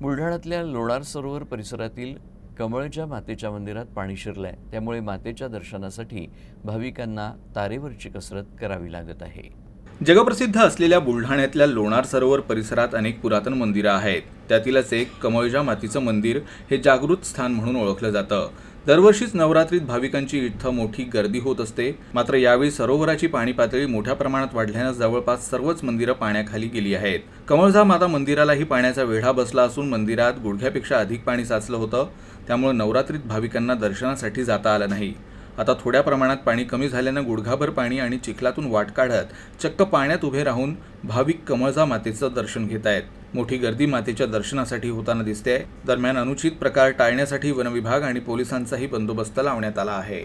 बुलढाण्यातल्या लोणार सरोवर परिसरातील कमळच्या मातेच्या मंदिरात पाणी शिरलंय. त्यामुळे मातेच्या दर्शनासाठी भाविकांना तारेवरची कसरत करावी लागत आहे. जगप्रसिद्ध असलेल्या बुलढाण्यातल्या लोणार सरोवर परिसरात अनेक पुरातन मंदिरं आहेत. त्यातीलच एक कमळजा मातीचं मंदिर हे जागृत स्थान म्हणून ओळखलं जातं. दरवर्षीच नवरात्रीत भाविकांची इथं मोठी गर्दी होत असते. मात्र यावेळी सरोवराची पाणी पातळी मोठ्या प्रमाणात वाढल्यानं जवळपास सर्वच मंदिरं पाण्याखाली गेली आहेत. कमळजा माता मंदिरालाही पाण्याचा वेढा बसला असून मंदिरात गुडघ्यापेक्षा अधिक पाणी साचलं होतं. त्यामुळे नवरात्रीत भाविकांना दर्शनासाठी जाता आलं नाही. आता थोड्या प्रमाणात पाणी कमी झाल्यानं गुडघाभर पाणी आणि चिखलातून वाट काढत चक्क पाण्यात उभे राहून भाविक कमळजा मातेचं दर्शन घेत आहेत. मोठी गर्दी मातेच्या दर्शनासाठी होताना दिसते दरम्यान अनुचित प्रकार टाळण्यासाठी वनविभाग आणि पोलिसांचाही बंदोबस्त लावण्यात आला आहे.